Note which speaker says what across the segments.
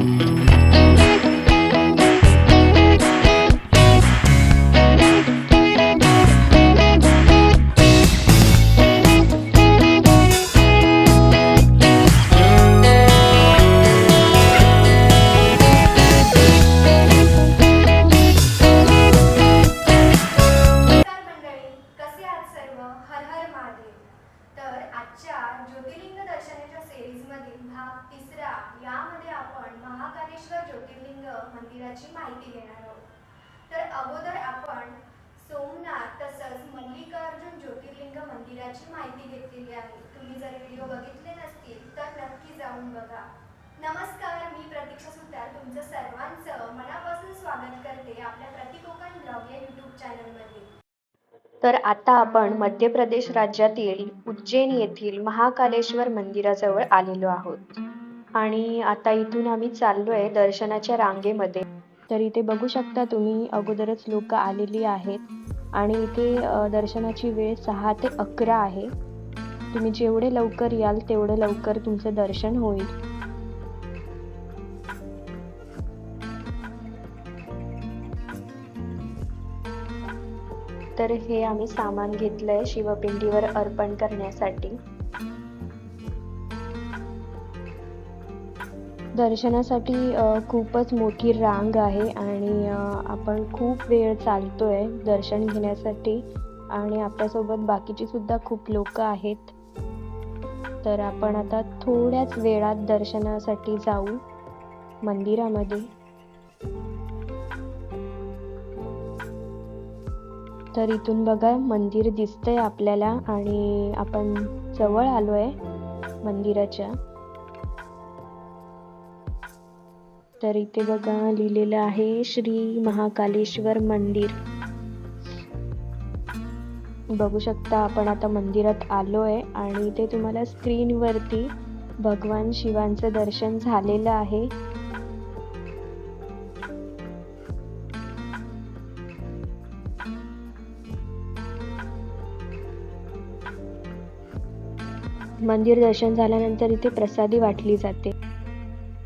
Speaker 1: Thank you. मधील भाग तिसरा यामध्ये आपण महाकालेश्वर ज्योतिर्लिंग मंदिराची माहिती घेणार आहोत. तर अगोदर आपण सोमनाथ तसंच मल्लिकार्जुन ज्योतिर्लिंग मंदिराची माहिती घेतलेली आहे. तुम्ही जर व्हिडिओ बघितले नसतील तर नक्की जाऊन बघा.
Speaker 2: तर आता आपण मध्य प्रदेश राज्यातील उज्जैन येथील महाकालेश्वर मंदिराजवळ आलेलो आहोत. आणि आता इथून आम्ही चाललोय दर्शनाच्या रांगेमध्ये. तर इथे बघू शकता तुम्ही अगोदरच लोक आलेली आहेत. आणि इथे दर्शनाची वेळ सहा ते अकरा आहे. तुम्ही जेवढे लवकर याल तेवढं लवकर तुमचं दर्शन होईल. तर हे आम्ही सामान घेतलंय शिवपिंडीवर अर्पण करण्यासाठी. दर्शनासाठी खूपच मोठी रांग आहे आणि आपण खूप वेळ चालतोय दर्शन घेण्यासाठी आणि आपल्यासोबत बाकीची सुद्धा खूप लोक आहेत. तर आपण आता थोड्याच वेळात दर्शनासाठी जाऊ मंदिरामध्ये. तर इथून बघा मंदिर दिसतंय आपल्याला आणि आपण जवळ आलोय मंदिराच्या. तर इथे बघा लिहिलेलं आहे श्री महाकालेश्वर मंदिर. बघू शकता आपण आता मंदिरात आलोय आणि इथे तुम्हाला स्क्रीनवरती भगवान शिवांचं दर्शन झालेलं आहे. मंदिर दर्शन झाल्यानंतर इथे प्रसादी वाटली जाते.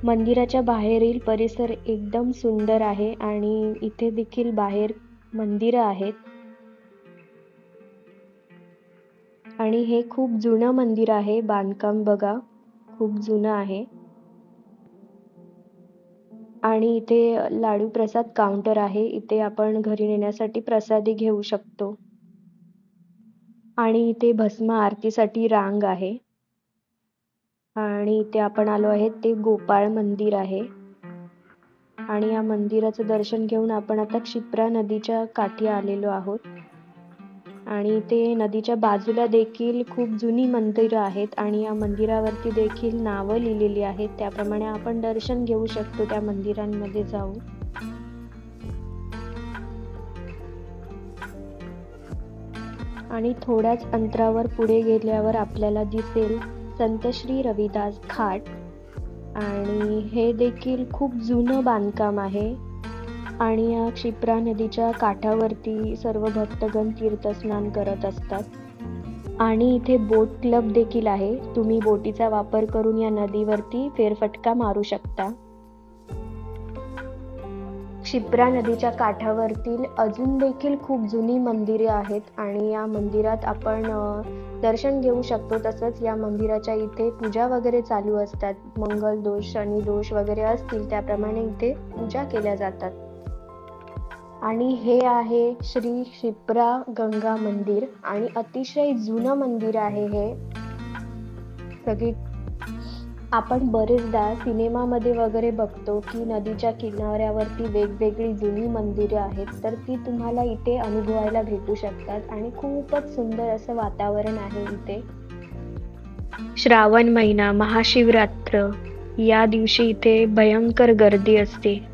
Speaker 2: मंदिराच्या बाहेरील परिसर एकदम सुंदर आहे आणि इथे देखील बाहेर मंदिरं आहेत. आणि हे खूप जुनं मंदिर आहे बांधकाम बघा खूप जुनं आहे. आणि इथे लाडू प्रसाद काउंटर आहे इथे आपण घरी नेण्यासाठी प्रसादी घेऊ शकतो. आणि इथे भस्म आरतीसाठी रांग आहे. आणि इथे आपण आलो आहे ते गोपाळ मंदिर आहे. आणि या मंदिराचं दर्शन घेऊन आपण आता क्षिप्रा नदीच्या काठी आलेलो आहोत. आणि इथे नदीच्या बाजूला देखील खूप जुनी मंदिरं आहेत आणि या मंदिरावरती देखील नावं लिहिलेली आहेत. त्याप्रमाणे आपण दर्शन घेऊ शकतो त्या मंदिरांमध्ये जाऊन. आणि थोड्याच अंतरावर पुढे गेल्यावर आपल्याला दिसेल संत श्री रविदास घाट. आणि हे देखील खूप जुनं बांधकाम आहे. आणि या क्षिप्रा नदीच्या काठावरती सर्व भक्तगण तीर्थस्नान करत असतात. आणि इथे बोट क्लब देखील आहे. तुम्ही बोटीचा वापर करून या नदीवरती फेरफटका मारू शकता. शिप्रा नदीच्या काठावरतील अजून देखील खूप जुनी मंदिरे आहेत आणि या मंदिरात आपण दर्शन घेऊ शकतो. तसंच या मंदिराच्या इथे पूजा वगैरे चालू असतात. मंगल दोष शनी दोष वगैरे असतील त्याप्रमाणे इथे पूजा केल्या जातात. आणि हे आहे श्री क्षिप्रा गंगा मंदिर आणि अतिशय जुनं मंदिर आहे हे. सगळी आपण बरेचदा सिनेमामध्ये वगैरे बघतो की नदीच्या किनाऱ्यावरती वेगवेगळी जुनी मंदिरे आहेत तर ती तुम्हाला इथे अनुभवायला भेटू शकतात आणि खूपच सुंदर असं वातावरण आहे इथे. श्रावण महिना महाशिवरात्र या दिवशी इथे भयंकर गर्दी असते.